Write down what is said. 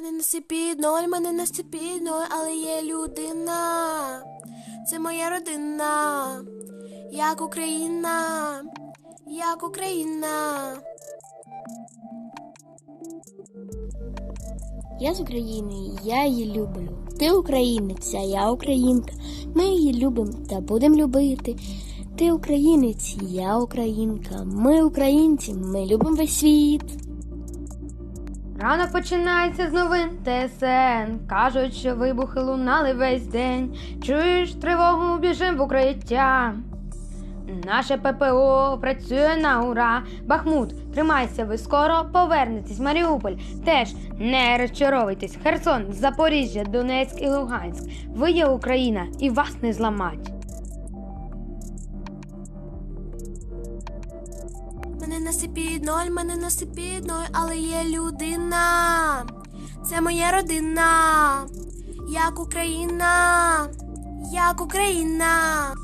Мене на сипі ноль, мене на сипі ноль, але є людина. Це моя родина. Як Україна, як Україна. Я з України, я її люблю. Ти українець, а я українка. Ми її любимо та будемо любити. Ти українець, я українка. Ми українці, ми любимо весь світ. Ранок починається з новин ТСН. Кажуть, що вибухи лунали весь день. Чуєш тривогу, біжим в укриття. Наше ППО працює на ура. Бахмут, тримайся, ви скоро повернетесь. Маріуполь теж не розчаровуйтесь. Херсон, Запоріжжя, Донецьк і Луганськ. Ви є Україна і вас не зламать. мене ноль, мене насипід ноль, але є людина. Це моя родина, як Україна, як Україна.